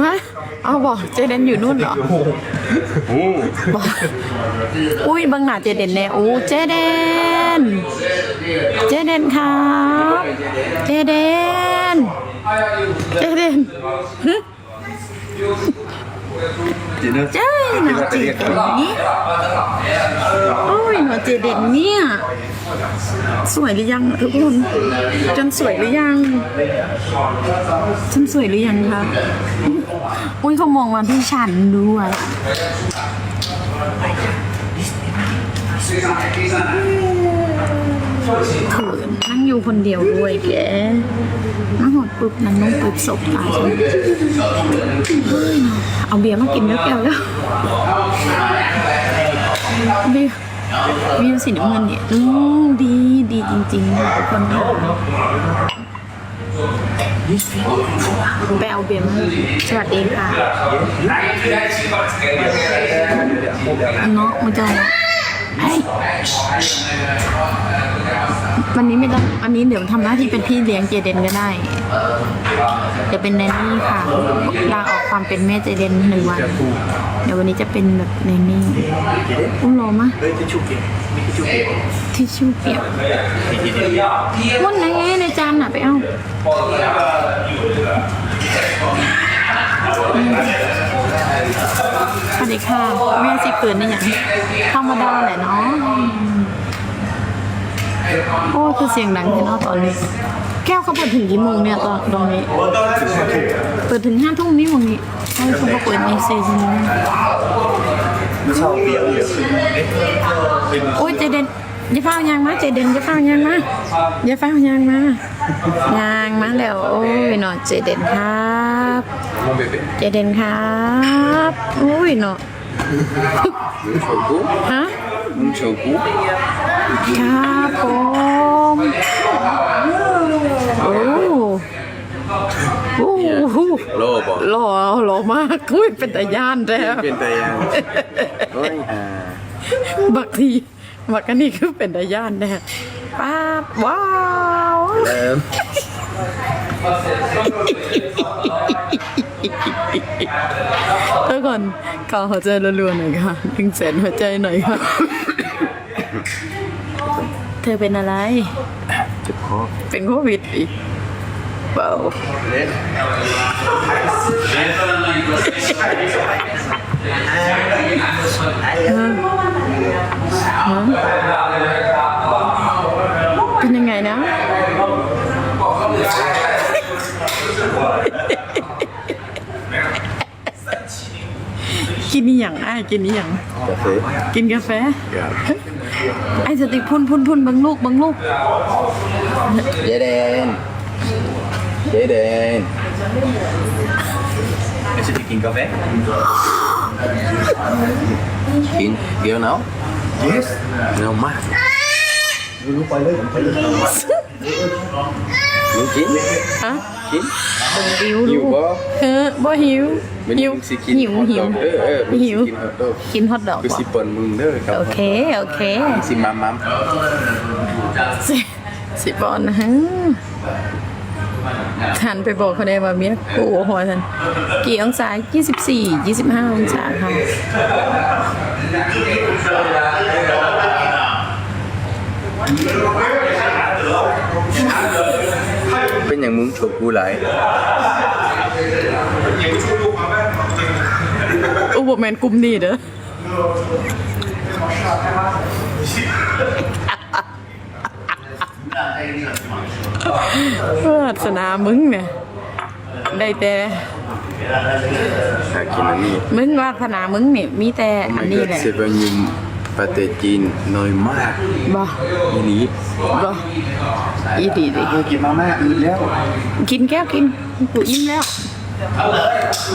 ฮะเอาบอกเจเดนอยู่นู่นเหรอบอกอุ้ยเบางหน้าเจเดนแน่โอ้เจเดน เจเดนครับ เจเดน เจเดนหึ Cina เจ้ยหน้าเจเดนนี่โอ้ยหน้าเจเดนเนี่ย สวยหรือยังทุกคนจนสวยหรือยังฉันสวยหรือยังคะอุ้ยเขามองมาที่ฉันด้วยเขินนั่งอยู่คนเดียวด้วยแกนั่งหดปุ๊บนั่งนุ่งปุ๊บศพตาฉันเฮ้ยเอาเบียร์มากินแล้วแก้วแล้วเบียร์ วิวสีน้ำเงินเนี่ยอืมดีดีจริงๆค่ะทุกคนค่ะไปเอาเบียร์มาสวัสดีค่ะเนาะมันจะเฮ้ยวันนี้ไม่ต้องอันนี้เดี๋ยวทำหน้าที่เป็นพี่เลี้ยงเจเดนก็ได้ เดี๋ยวเป็นแนนนี่ค่ะลาออกความเป็นแม่เจเดนหนึ่งวัน เดี๋ยววันนี้จะเป็นแบบแนนนี่อุ้มรอมะทิชชู่เปียกวันไหนในจานน่ะไปเอาอืมสวัสดีค่ะแม่สิเกินนี่อย่างธรรมดาแหละเนาะโอ้คือเสียงดังที่นอกตอนนี้ แก้วเขาเปิดถึงกี่โมงเนี่ยตอนตรงนี้ เปิดถึงห้าทุ่มนี่วันนี้ใช่เขาบอกเปิดในเซนนี้ Sao bia bia โอ้ยเจเดนอย่าเฝ้ายางมาเจเดนอย่าเฝ้ายางมาอย่าเฝ้ายางมายางมาแล้วโอ้ยเนาะเจเดนครับ Mon bébé เจเดนครับโอ้ยเนาะ Mon choco ฮะ Mon choco ครับผม โอ้โอ้โห Lo bỏ หล่อหล่อมากอุ้ยเป็นตาย่านแล้ว Bên tay à Ôi à บักทีบักอันนี้คือเป็นตาย่านแน่ป้าบว้าว Em ทุกคนขอหัวใจรัวๆหน่อยค่ะหนึ่งแสนหัวใจหน่อยค่ะ เธอเป็นอะไร Chụp khó เป็นโควิดอีกเปล่า Lên เป็นยังไงนะกินนี่อย่างไอ้ายกินนี่อย่าง Cà phê กินกาแฟ Dạ ไอ้สติกพุ่นพุ่นพุ่นบังลูกบังลูก Dễ đen Dễ đen Em sẽ đi kiếm cà phê Kín Kiểu nào Yes Nào má Lúc quay lên Quay lên Muốn chín ฮะ Chín หิวหิลูวกบ่เออบ่หิว Mình หิว mình sẽ kín หิว hot หิว dog. Ờ, ờ, mình sẽ หิว kín hot dog. กินฮอทดอก Cứ บ่ xì bẩn mừng đó โอเคโอเค Xì mắm mắm สิสิบอนนะฮะทันไปบอกเขาได้ว่าเมียกูหัวทันกี่องศา24 25 องศาค่ะ Bên nhà muốn chụp gu lại อุบแมนกลุ่มนี้เด้อวาสนามึงเนี่ยได้แต่ À kì là mi มึงวาสนามึงเนี่ยมีแต่ Oh อัน my นี้ god แหละ c'est venu pâté chín Nói mát บ่ Ý lý บ่อีดีดิ Kì mà mát Ý léo กินแก้วกินกูอิ่มแล้ว